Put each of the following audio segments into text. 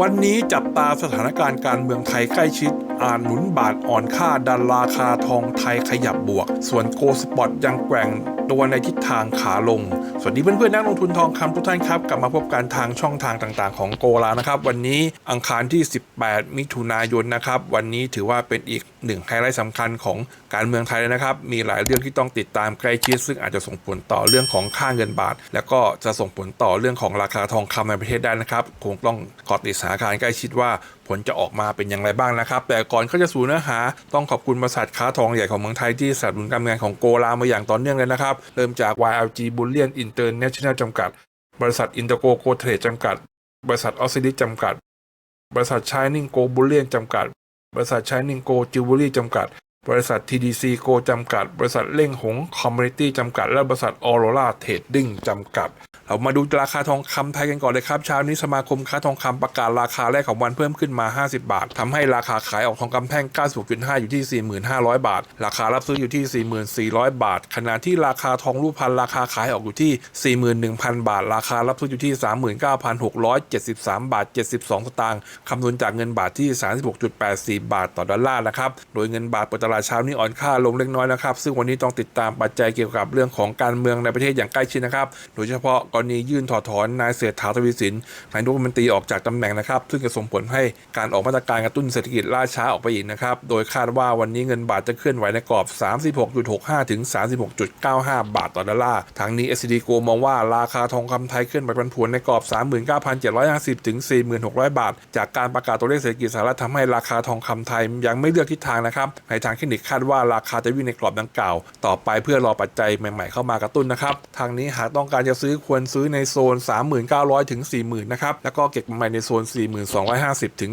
วันนี้จับตาสถานการณ์การเมืองไทยใกล้ชิด อ่านหนุนบาทอ่อนค่าดันราคาทองไทยขยับบวก ส่วนโกลสปอตยังแกว่งตัวในทิศทางขาลง สวัสดีเพื่อนๆนักลงทุนทองคำทุกท่านครับ กลับมาพบกันทางช่องทางต่างๆ ของโกลานะครับ วันนี้อังคารที่ 18 มิถุนายนนะครับ วันนี้ถือว่าเป็นอีกหนึ่งไฮไลท์สำคัญของการเมืองไทยเลยนะครับ มีหลายเรื่องที่ต้องติดตามใกล้ชิดซึ่งอาจจะส่งผลต่อเรื่องของค่าเงินบาท แล้วก็จะส่งผลต่อเรื่องของราคาทองคำในประเทศได้นะครับคงต้องกาะติดสถานการณ์ใกล้ชิดว่า ผลจะออกมาเป็นอย่างไรบ้างนะครับ แต่ก่อนก็จะสู่เนื้อหา ต้องขอบคุณบริษัทค้าทองใหญ่ของเมืองไทยที่สนับสนุนการงานของโกลามาอย่างต่อเนื่องเลยนะครับ เริ่มจาก YLG Bullion International จำกัด บริษัทอินเตอร์โกโกเทรดจำกัด บริษัทออสซิลิจำกัด บริษัทชายนิงโกบุลเลียนจำกัด บริษัทชายนิงโกจิวเวลรี่จำกัด บริษัท TDC โกจำกัด บริษัทเล่งหงคอมมูนิตี้จำกัด และบริษัทออโรราเทรดดิ้งจำกัด เรามาดูราคาทองคำไทยกันก่อนเลยครับเช้านี้สมาคมค้าทองคำประกาศราคาแรกของวันเพิ่มขึ้นมา 50 บาททำให้ราคาขายออกทองคำแท่ง 96.5 อยู่ที่ 45,000 บาท ราคารับซื้ออยู่ที่ 4,400 บาท ขณะที่ราคาทองรูปพันราคาขายออกอยู่ที่ 41,000 บาท ราคารับซื้ออยู่ที่ 39,673 บาท 72 สตางค์คำนวณจากเงินบาทที่ 36.84 บาทต่อดอลลาร์นะครับ โดยเงินบาทเปิดตลาดเช้านี้อ่อนค่าลงเล็กน้อยนะครับ ซึ่งวันนี้ต้องติดตามปัจจัยเกี่ยวกับเรื่องของการเมืองในประเทศอย่างใกล้ชิดนะครับ โดยเฉพาะกรณียื่นถอดถอนนายเศรษฐาทวีสินนายกรัฐมนตรีออกจากตำแหน่งนะครับ ซึ่งจะส่งผลให้การออกมาตรการกระตุ้นเศรษฐกิจล่าช้าออกไปอีกนะครับ โดยคาดว่าวันนี้เงินบาทจะเคลื่อนไหวในกรอบ 36.65 ถึง 36.95 บาทต่อดอลลาร์ทางนี้ s อ d โกมองว่าราคาทองคำไทยเคลื่อนไหวผันผวนในกรอบ 39,750 ถึง 46,000 บาท จากการประกาศตัวเลขเศรษฐกิจสหรัฐทำให้ราคาทองคำไทยยังไม่เลือกทิศทางนะครับ ในทางเทคนิคคาดว่าราคาจะวิ่งในกรอบดังกล่าว ต่อไปเพื่อรอปัจจัยใหม่ๆเข้ามากระตุ้นนะครับ ทางนี้หากต้องการจะซื้อควรซื้อในโซน 3,900 ถึง 40,000 นะครับ แล้วก็เก็บกำไรในโซน 4,250 ถึง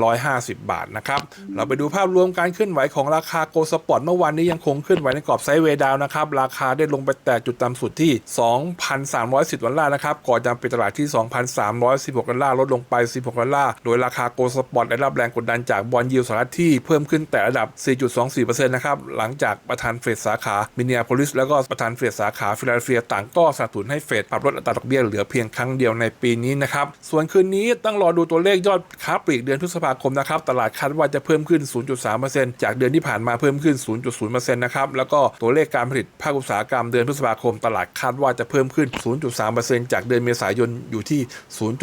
4,550 บาทนะครับ เราไปดูภาพรวมการเคลื่อนไหวของราคาโกลสปอร์ตเมื่อวานนี้ยังคงเคลื่อนไหวในกรอบไซด์เวดาวนะครับ ราคาได้ลงไปแตะจุดต่ำสุดที่ 2,310 ดอลลาร์นะครับ ก่อนจะปิดตลาดที่ 2,316 ดอลลาร์ ลดลงไป 16 ดอลลาร์ โดยราคาโกลสปอร์ตได้รับแรงกดดันจากบอลยิวสหรัฐที่เพิ่มขึ้นแต่ระดับ 4.24%นะครับ หลังจากประธานเฟดสาขามินเนียโพลิสแล้วก็ประธานเฟดสาขาฟิลาเดลเฟียต่างก็สนับสนุนให้เฟดปรรับลดอัตราดอกเบี้ยเหลือเพียงครั้งเดียวในปีนี้นะครับ ส่วนคืนนี้ต้องรอดูตัวเลขยอดค้าปลีกเดือนพฤษภาคมนะครับตลาดคาดว่าจะเพิ่มขึ้น 0.3%จากเดือนที่ผ่านมาเพิ่มขึ้น 0.0%นะครับแล้วก็ตัวเลขการผลิตภาคอุตสาหกรรมเดือนพฤษภาคม ตลาดคาดว่าจะเพิ่มขึ้น 0.3%จากเดือนเมษายนอยู่ที่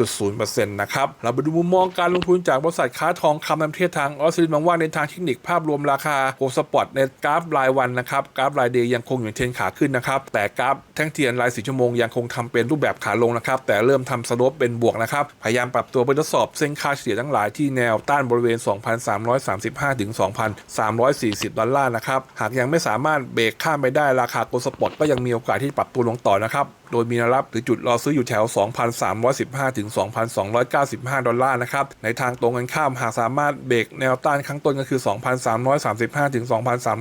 0.0%นะครับเราไปดูมุมมองการลงทุนจากบริษัทค้าทองคำในประเทศทางออสเตรเลียมองว่าในทางเทคนิคภาพรวมราคาโกลสปอตในกราฟรายวันนะครับกราฟรายเดย์ยังคงอยู่ในเทรนขาขึ้นนะครับแต่กราฟแท่งเทียนรายสีชั่วโมงยังคงทำเป็นรูปแบบขาลงนะครับ แต่เริ่มทำสโลปเป็นบวกนะครับ พยายามปรับตัวไปทดสอบเส้นค่าเฉลี่ยทั้งหลายที่แนวต้านบริเวณ 2,335 ถึง 2,340 ดอลลาร์นะครับ หากยังไม่สามารถเบรกข้ามไปได้ราคาโกลสปอตก็ยังมีโอกาสที่ปรับตัวลงต่อนะครับโดยมีแนวรับหรือจุดรอซื้ออยู่แถว 2,315 ถึง 2,295 ดอลลาร์นะครับ ในทางตรงกันข้ามหากสามารถเบรกแนวต้านข้างต้นก็คือ 2,335 ถึง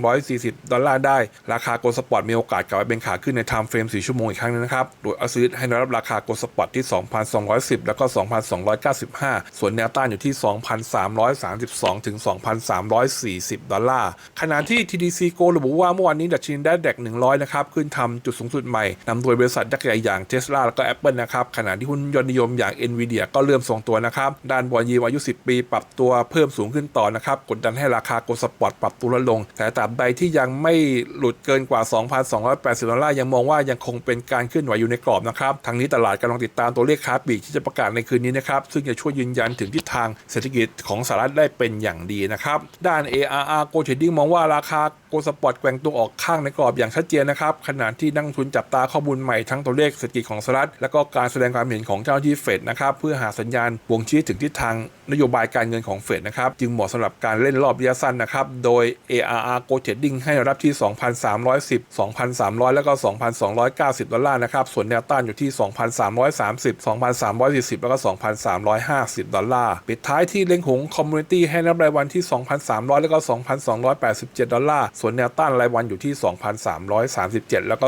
2,340 ดอลลาร์ได้ ราคาโกลสปอตมีโอกาสกลับไปเป็นขาขึ้นในไทม์เฟรม 4 ชั่วโมงอีกครั้งนึงนะครับ โดยเอาซื้อให้แนวรับราคาโกลสปอตที่ 2,210 แล้วก็ 2,295 ส่วนแนวต้านอยู่ที่ 2,332 ถึง 2,340 ดอลลาร์ ขณะที่ TDC Go ระบุว่าเมื่อวานนี้ดัชนีได้แดก100 นะครับ ขึ้นทำจุดสูงสุดใหม่นำโดยบริษัทยักใหญ่อย่าง Tesla แล้วก็ Apple นะครับขณะที่หุ้นยอดนิยมอย่าง Nvidia ก็เริ่มทรงตัวนะครับ ด้านบอลยีอายุ 10 ปี ปรับตัวเพิ่มสูงขึ้นต่อนะครับ กดดันให้ราคาโกลสปอร์ตปรับตัวลดลง แต่ตราบใดที่ยังไม่หลุดเกินกว่า 2,280 ดอลลาร์ยังมองว่ายังคงเป็นการเคลื่อนไหวอยู่ในกรอบนะครับทางนี้ตลาดกำลังติดตามตัวเลขค้าปลีกที่จะประกาศในคืนนี้นะครับซึ่งจะช่วยยืนยันถึงทิศทางเศรษฐกิจของสหรัฐได้เป็นอย่างดีนะครับด้าน ARR Go Trading มองว่าราคาโกลสปอร์ตแกว่งตัวออกข้างในกรอบอย่างชัดเจนนะครับขณะที่นักทุนจับตาข้อมูลใหม่ทั้งตัวเลขเศรษฐกิจของสหรัฐ และก็การแสดงความเห็นของเจ้าหน้าที่เฟดนะครับเพื่อหาสัญญาณบ่งชี้ถึงทิศทางนโยบายการเงินของเฟดนะครับจึงเหมาะสำหรับการเล่นรอบระยะสั้นนะครับโดย ARR Go Trading ให้รับที่ 2,310 2,300 แล้วก็ 2,290 ดอลลาร์นะครับส่วนแนวต้านอยู่ที่ 2,330 2,340 แล้วก็ 2,350 ดอลลาร์ปิดท้ายที่เล้งหงคอมมูนิตี้ให้รับรายวันที่ 2,300 แล้วก็ 2,287 ดอลลาร์ส่วนแนวต้านรายวันอยู่ที่ 2,337 แล้วก็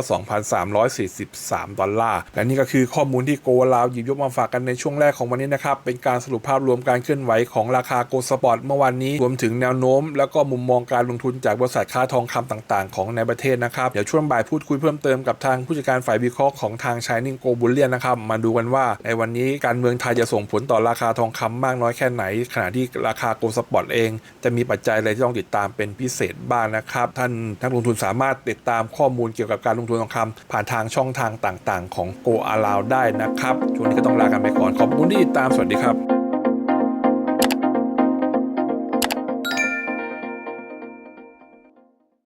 2,343 3 ดอลลาร์ และนี่ก็คือข้อมูลที่โกลาวหยิบยกมาฝากกันในช่วงแรกของวันนี้นะครับ เป็นการสรุปภาพรวมการเคลื่อนไหวของราคาโกลสปอร์ตเมื่อวานนี้ รวมถึงแนวโน้ม แล้วก็มุมมองการลงทุนจากบริษัทค้าทองคำต่างๆ ของในประเทศนะครับ เดี๋ยวช่วงบ่ายพูดคุยเพิ่มเติมกับทางผู้จัดการฝ่ายวิเคราะห์ของทาง Shining Go Bullion นนะครับ มาดูกันว่าในวันนี้การเมืองไทยจะส่งผลต่อราคาทองคำมากน้อยแค่ไหน ขณะที่ราคาโกลสปอร์ตเอง จะมีปัจจัยอะไรที่ต้องติดตามเป็นพิเศษบ้างนะครับ ท่านนักลงทุนสามารถติดตามข้อมูลเกี่ยวกับการลงทุนทองคำผ่านทางช่องทางต่างๆ ของ Go Allow ได้นะครับช่วงนี้ก็ต้องลากันไปก่อนขอบคุณที่ติดตามสวัสดีครับ